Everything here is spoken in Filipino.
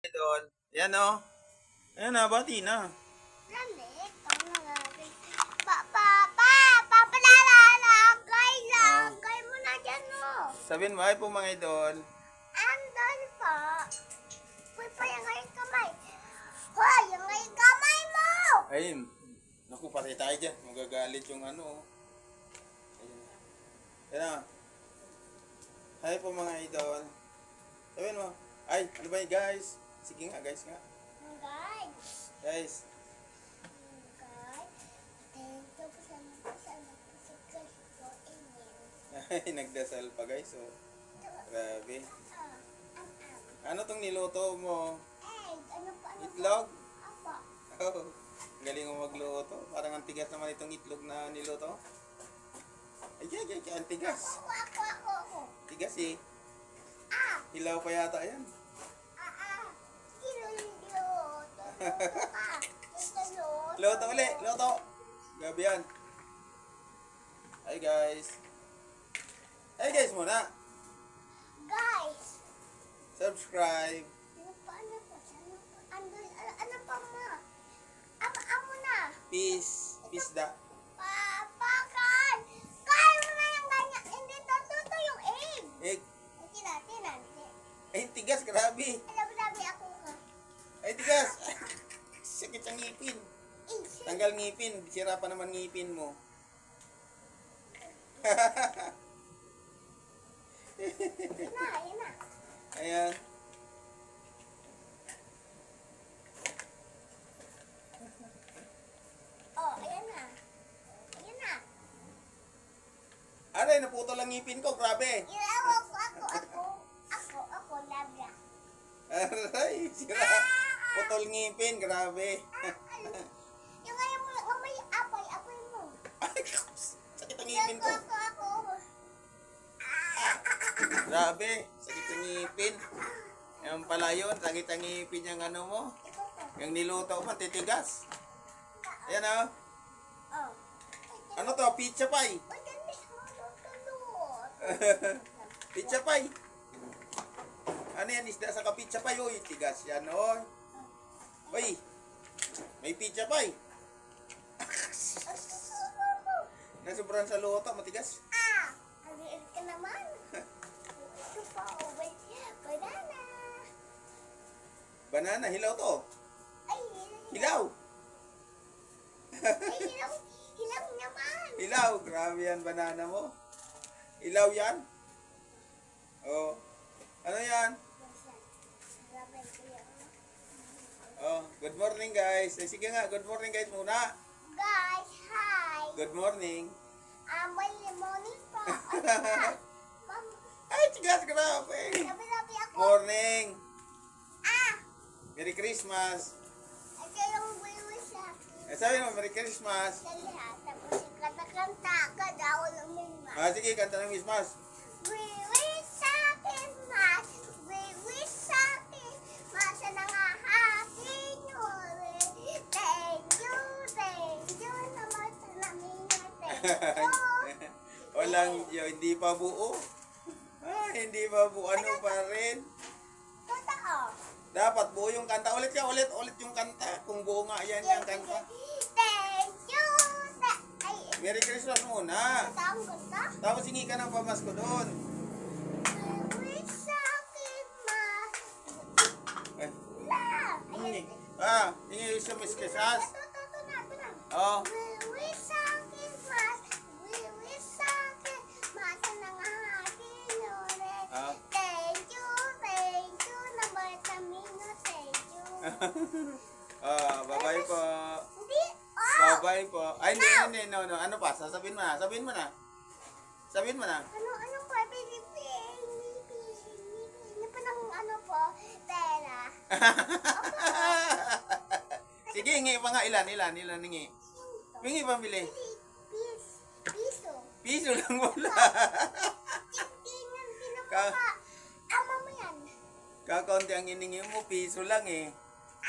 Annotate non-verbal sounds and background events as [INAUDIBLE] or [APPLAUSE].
Idol. Yan o. Ayan na, bati na. Lamig, ang lalagay. Pa, pa, pa, papalalagay, lagay mo na dyan mo. Sabihin mo, ay po mga idol. Andon po. Uy, pa yung kamay. Hoy, yung ngayong kamay mo. Ayun. Naku, patay tayo dyan. Magagalit yung ano. oh. Ayun. Yan na. Hi po mga idol. Sabihin mo, ay, ano ba yun guys? Sige nga guys nga. Guys, Guys. [LAUGHS] Ay, nagdasal pa guys. Oh. Grabe. Ano tong niluto mo? Egg, ano pa, ano? Itlog? Apa. Oh, galing mo magluto. Parang ang tigas naman itong itlog na niluto. Ay, ay, ay, ay, ang tigas. Ako, ako, ako, ako. Tigas eh. Ah, Hilaw pa yata yan. Luto ka. Luto, Luto uli, luto. Gabi yan. Hi guys. Hi guys muna. Guys. Subscribe. Ano pa, ano pa, ano pa, ano, ano, ano pa ma? Amo, amo na. Peace. Peace da. Papakan! Kaya mo na yung ganyan. Hindi tatuto yung egg. Eh, Ay, tina, tina. ay, tigas, grabe. Alam mo nabi ako nga. Ay, tigas. Ang ngipin. Tanggal ngipin. Sira pa naman ngipin mo. [LAUGHS] Ayan. Oh, ayan na. Ayan na. Aray, naputol ang ngipin ko. Grabe. Ilaw Putol ngipin. Grabe. [LAUGHS] Yung ngayon mo, oh, may apay, apay mo. Sakit ang ngipin Ako, ko. ako, ako. Grabe, sakit ang ngipin. Yan pala yun, sakit ang ngipin yung ano mo. Yung niluto mo, titigas. Ayan o. Oh. Ano to? Pizza pie. Tulot. [LAUGHS] pizza pie. Ano yan, isda sa kapizza pie. Uy, tigas yan, oy. Uy, may pizza pie. Nasubran sa luto, matigas. Ah! Aliit ka naman. Ito pa, oh. Banana. Banana, hilaw to. Ay, Hilaw. Ay, hilaw. Hilaw naman. Hilaw, grabe yan banana mo. Hilaw yan. Oh. Ano yan? Good morning guys. Eh, sige nga, good morning guys muna. Guys, hi. Good morning. Um, well, morning po. [LAUGHS] Ay, tigas, grabe. labi-labi ako. Morning. Ah! Merry Christmas. Ito yung wiwi sa akin. Eh, sabi mo, Merry Christmas. Ha, tapos kanta-kanta ka daw ng mima. Ah, sige, kanta ng Christmas. Wiwi [LAUGHS] Walang, hindi pa buo. Ah, hindi pa buo. Ano pa rin? Totoo. Dapat buo yung kanta. Ulit ka, ulit, ulit yung kanta. Kung buo nga yan yung kanta. Thank you. Merry Christmas muna. Tapos hingi ka ng pamasko doon. Eh. Ah, hingi sa Miss na. Oh, [LAUGHS] ah, bye-bye po. Hindi, oh! Bye-bye po. Ay, hindi, hindi, no, no. Ano pa? Sasabihin mo na. Sabihin mo na. Sabihin mo na. Ano, anong po, Pilipin? Hindi pa ng ano po, pera. [LAUGHS] Sige, hingi pa nga. Ilan, ilan, ilan hingi. Hingi pambili. Pis, piso. Piso lang wala. Tingnan, Ka- pinamaka. Ama mo yan. Kakaunti ang hiningi mo, piso lang eh.